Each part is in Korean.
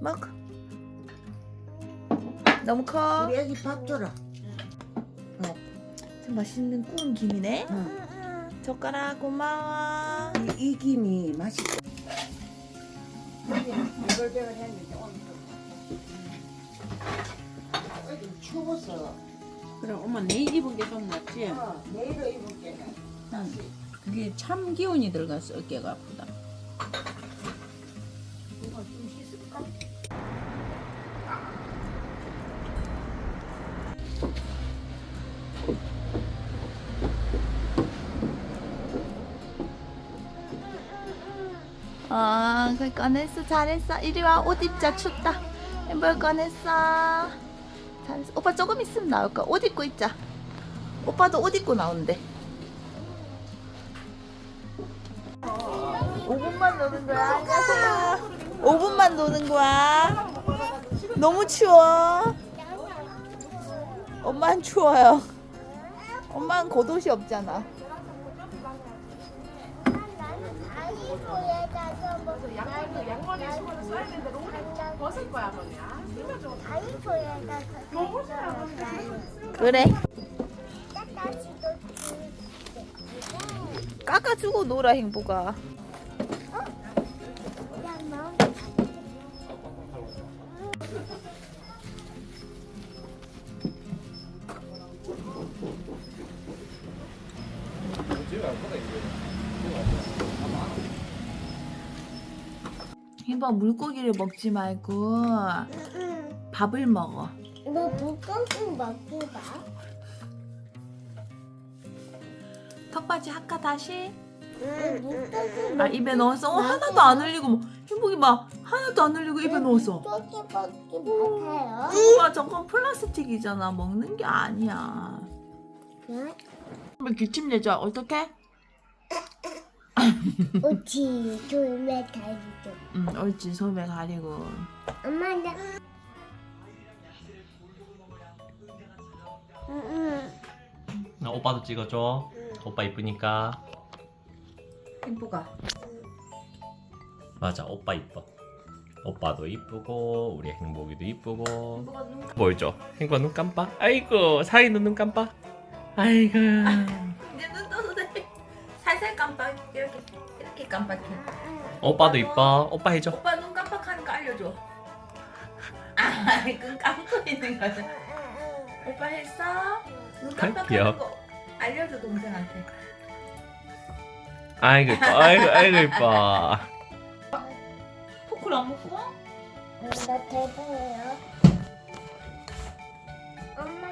먹. 너무 커. 우리 애기 밥 줘라. 참 맛있는 구운 김이네. 응. 젓가락 고마워. 이, 이 김이 맛있어. 이걸 내가 했는데 오늘 좀 추워서 그럼 엄마 내일 입은 게 좀 낫지? 어, 내일로 입을게는 응. 그게 참 기운이 들어가서 어깨가 아프다. 아, 그 꺼냈어. 잘했어. 이리 와. 옷 입자. 춥다. 햄버거 꺼냈어. 잘했어. 오빠 조금 있으면 나올 거야. 옷 입고 있자. 오빠도 옷 입고 나온대. 5분만 노는 거야. 안녕하세요. 5분만 노는 거야. 너무 추워. 엄마는 추워요. 엄마는 겉옷이 없잖아. 그래. 깎아주고 놀아 행복아. 행복아 물고기를 먹지 말고 밥을 먹어. 너 물고기 먹지 마. 턱받이 할까 다시? 응, 물고기 아 입에 넣었어? 어, 하나도 안 흘리고 뭐 행복이 봐 하나도 안 흘리고 입에 넣었어. 물고기 먹지 마세요. 오빠 저건 플라스틱이잖아 먹는 게 아니야. 응? 왜 기침 내자 어떡해? 오지, 돌메 다리도. 응 옳지 소매 가리고. 엄마 나. 응, 나 오빠도 찍어줘. 오빠 이쁘니까. 행복아. 맞아, 오빠 이뻐. 오빠도 이쁘고 우리 행복이도 이쁘고. 보이죠? 행복아 눈 깜빡. 아이고 사이는 눈 깜빡. 아이고. 이제 눈 떠도 돼. 살살 깜빡 이렇게 이렇게 깜빡해. 오빠도 이뻐. 오빠 해줘. 오빠 눈 깜빡하는 거 알려줘. 아, 그건 감고 있는 거죠. 오빠 했어? 눈 깜빡하는. 거 알려줘 동생한테. 아이고 이뻐. 아이고 아이고 이뻐. 포크를 안 먹고? 응, 나 대단해요. 엄마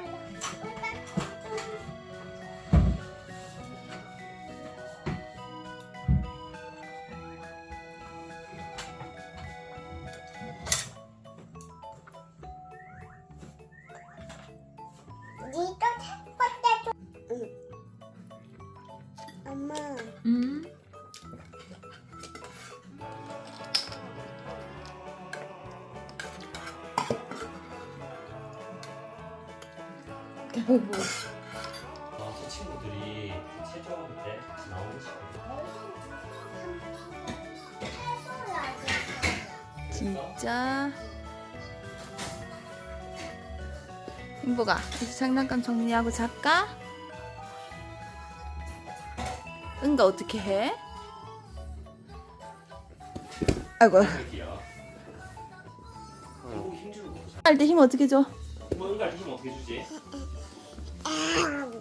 저 친구들이 체조하는 때 같이 나오는 친구. 진짜 행복아 이제 장난감 정리하고 잘까? 은가 어떻게 해? 아이고 귀여워. 행복이 힘주는 거 보자. 할때힘 어떻게 줘? 뭔가를 주면 어떻게 주지? 아,